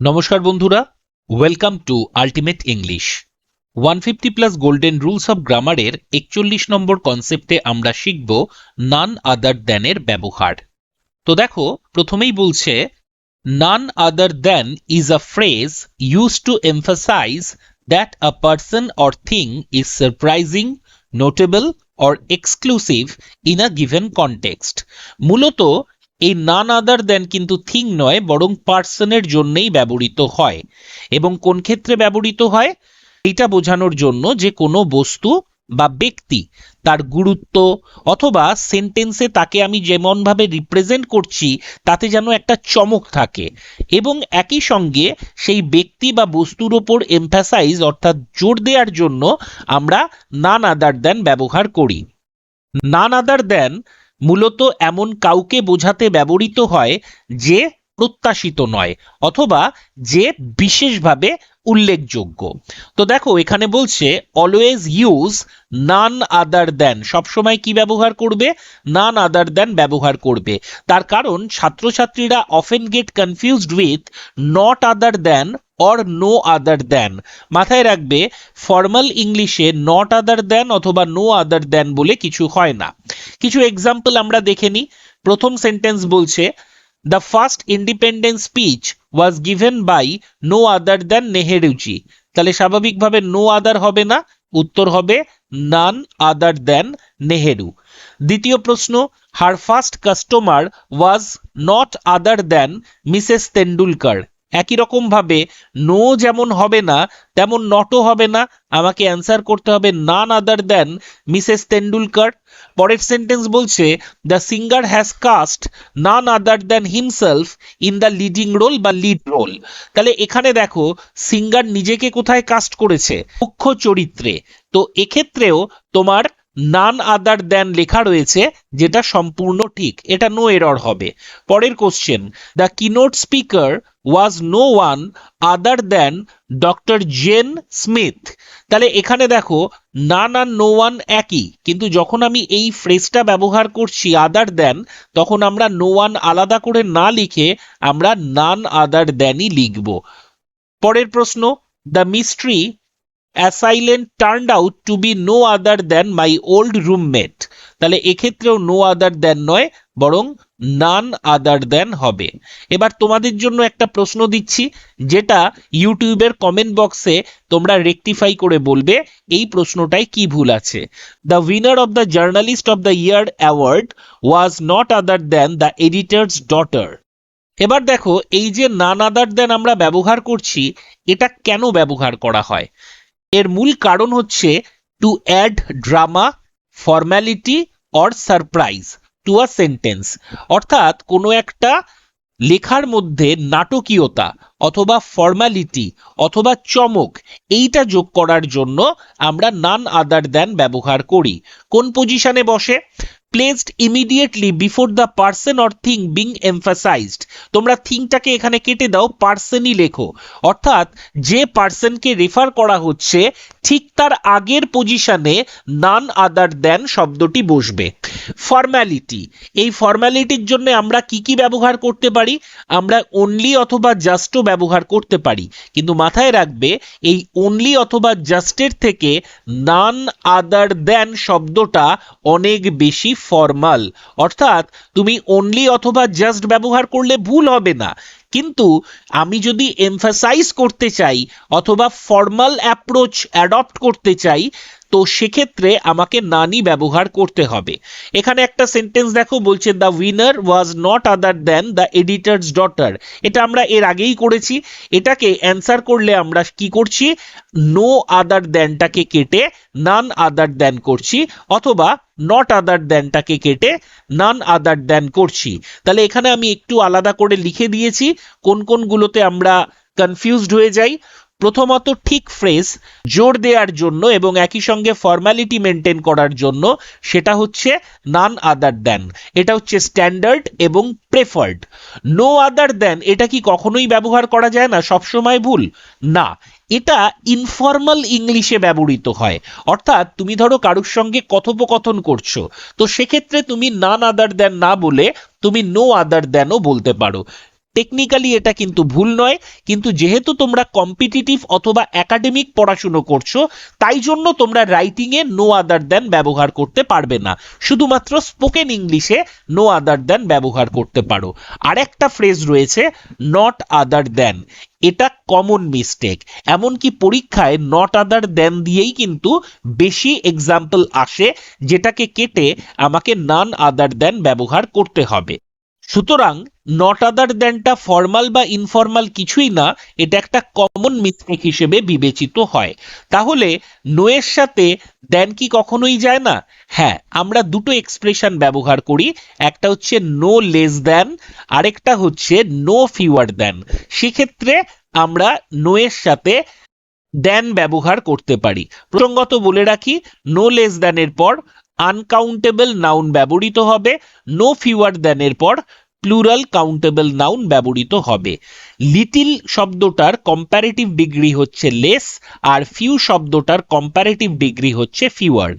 নমস্কার বন্ধুরা welcome to ultimate English one fifty plus golden rules of গ্রামারের একচল্লিশ নম্বর কনসেপ্টে আমরা শিখব নান আদার দ্যানের ব্যবহার। তো দেখো, প্রথমেই বলছে none other than is a phrase use to emphasise that a person or thing is surprising notable or exclusive in a given context মূলত এই নান আদার দেন কিন্তু থিং নয়, বরং পার্সনের জন্যেই ব্যবহৃত হয়। এবং কোন ক্ষেত্রে ব্যবহৃত হয়? এটা বোঝানোর জন্য যে কোনো বস্তু বা ব্যক্তি তার গুরুত্ব অথবা সেন্টেন্সে তাকে আমি যেমনভাবে রিপ্রেজেন্ট করছি, তাতে যেন একটা চমক থাকে। এবং একই সঙ্গে সেই ব্যক্তি বা বস্তুর ওপর এমফাসাইজ অর্থাৎ জোর দেওয়ার জন্য আমরা নান আদার দেন ব্যবহার করি। নান আদার দেন মূলত এমন কাউকে বোঝাতে ব্যবহৃত হয় যে প্রত্যাশিত নয় অথবা যে বিশেষভাবে উল্লেখযোগ্য। তো দেখো, এখানে বলছে অলওয়েজ ইউজ নান আদার দেন সবসময় কি ব্যবহার করবে? নান আদার দেন ব্যবহার করবে। তার কারণ, ছাত্রছাত্রীরা often get confused with not other than or no other than মাথায় রাখবে ফর্মাল ইংলিশে নট আদার দেন অথবা নো আদার দেন বলে কিছু হয় না। কিছু এক্সাম্পল আমরা দেখে নিই। প্রথম সেন্টেন্স বলছে the first independent speech was given by no other than Nehruji তাহলে স্বাভাবিকভাবে নো আদার হবে না, উত্তর হবে নান আদার দেন নেহেরু দ্বিতীয় প্রশ্ন her first customer was not other than Mrs Tendulkar একই রকম ভাবে নো যেমন হবে না, তেমন নটও হবে না। আমাকে অ্যান্সার করতে হবে নান আদার দেন মিসেস তেন্ডুলকার পরের সেন্টেন্স বলছে the singer has cast none other than himself in the leading role বা লিড রোল তাহলে এখানে দেখো সিঙ্গার নিজেকে কোথায় কাস্ট করেছে? মুখ্য চরিত্রে। তো এক্ষেত্রেও তোমার নান আদার দেন লেখা রয়েছে যেটা সম্পূর্ণ ঠিক, এটা নো এরর হবে। পরের question the keynote speaker was no one other than doctor Jane Smith তাহলে এখানে দেখো নান আর নো ওয়ান একই, কিন্তু যখন আমি এই ফ্রেজটা ব্যবহার করছি আদার দেন তখন আমরা নো ওয়ান আলাদা করে না লিখে আমরা নান আদার দেনই লিখব। পরের প্রশ্ন the mystery assailant turned out to be no other than my old roommate তাহলে এক্ষেত্রেও নো আদার দেন নয়, বরং নান আদার দেন হবে। এবার তোমাদের জন্য একটা প্রশ্ন দিচ্ছি, যেটা ইউটিউবের কমেন্ট বক্সে তোমরা রেকটিফাই করে বলবে, এই প্রশ্নটায় কি ভুল আছে। The winner of the journalist of the year award was not other than the editor's daughter এবার দেখো, এই যে নান আদার দেন আমরা ব্যবহার করছি, এটা কেন ব্যবহার করা হয়? এর মূল কারণ হচ্ছে to add drama formality or surprise to a sentence অর্থাৎ কোনো একটা লেখার মধ্যে নাটকীয়তা অথবা ফর্ম্যালিটি অথবা চমক, এইটা যোগ করার জন্য আমরা নান আদার দেন ব্যবহার করি। কোন পজিশনে বসে? Placed immediately before the person or thing being emphasised তোমরা থিংটাকে এখানে কেটে দাও পার্সনই লেখো। অর্থাৎ যে পার্সনকে রেফার করা হচ্ছে, ঠিক তার আগের পজিশনে নান আদার দেন শব্দটি বসবে। ফর্ম্যালিটি এই ফর্ম্যালিটির জন্য আমরা কি কি ব্যবহার করতে পারি? আমরা অনলি অথবা জাস্টও ব্যবহার করতে পারি। কিন্তু মাথায় রাখবে, এই অনলি অথবা জাস্টের থেকে নান আদার দেন শব্দটা অনেক বেশি ফর্মাল অর্থাৎ তুমি অনলি অথবা জাস্ট ব্যবহার করলে ভুল হবে না। কিন্তু আমি যদি এমফাসাইজ করতে চাই, অথবা ফর্মাল অ্যাপ্রোচ অ্যাডপ্ট করতে চাই তো সেক্ষেত্রে আমাকে নানি ব্যবহার করতে হবে। এখানে একটা সেন্টেন্স দেখো, বলছে the winner was not other than the editor's daughter এটা আমরা এর আগেই করেছি। এটাকে অ্যান্সার করলে আমরা কি করছি? নো আদার দেনটাকে কেটে নান আদার দেন করছি, অথবা নট আদার দেনটাকে কেটে নান আদার দেন করছি। তাহলে এখানে আমি একটু আলাদা করে লিখে দিয়েছি। কোন কোনগুলোতে আমরা কনফিউজড হয়ে যাই? প্রথমত ঠিক ফ্রেজ জোর দেওয়ার জন্য এবং একই সঙ্গে ফর্ম্যালিটি মেনটেন করার জন্য, সেটা হচ্ছে নান আদার দেন এটা হচ্ছে স্ট্যান্ডার্ড এবং প্রেফার্ড নো আদার দেন এটা কি কখনোই ব্যবহার করা যায় না? সবসময় ভুল? না। এটা ইনফর্মাল ইংলিশে ব্যবহৃত হয়। অর্থাৎ তুমি ধরো কারোর সঙ্গে কথোপকথন করছ, তো সেক্ষেত্রে তুমি নান আদার দেন না বলে তুমি নো আদার দেনও বলতে পারো। টেকনিক্যালি এটা কিন্তু ভুল নয়, কিন্তু যেহেতু তোমরা কম্পিটিটিভ অথবা একাডেমিক পড়াশুনো করছ, তাই জন্য তোমরা রাইটিংয়ে নো আদার দেন ব্যবহার করতে পারবে না। শুধুমাত্র স্পোকেন ইংলিশে নো আদার দেন ব্যবহার করতে পারো। আরেকটা ফ্রেজ রয়েছে নট আদার দেন এটা কমন মিস্টেক এমনকি পরীক্ষায় নট আদার দেন দিয়েই কিন্তু বেশি এক্সাম্পল আসে, যেটাকে কেটে আমাকে নান আদার দেন ব্যবহার করতে হবে। সুতরাং নট আদার দেনটা ফর্মাল বা ইনফর্মাল কিছুই না, এটা একটা কমন মিস্টেক হিসেবে বিবেচিত হয়। তাহলে নোয়ের সাথে দেন কি কখনোই যায় না? হ্যাঁ আমরা দুটো এক্সপ্রেশন ব্যবহার করি, একটা হচ্ছে নো লেস দেন আরেকটা হচ্ছে নো ফিওয়ার দেন সেক্ষেত্রে আমরা নোয়ের সাথে দেন ব্যবহার করতে পারি। প্রসঙ্গত বলে রাখি নো লেস দেনের পর আনকাউন্টেবল নাউন ব্যবহৃত হবে নো ফিওয়ার দেনের পর প্লুরাল কাউন্টেবল নাউন ব্যবহৃত হবে। লিটিল শব্দটার কম্প্যারেটিভ ডিগ্রি হচ্ছে লেস আর ফিউ শব্দটার কম্প্যারেটিভ ডিগ্রি হচ্ছে ফিওয়ার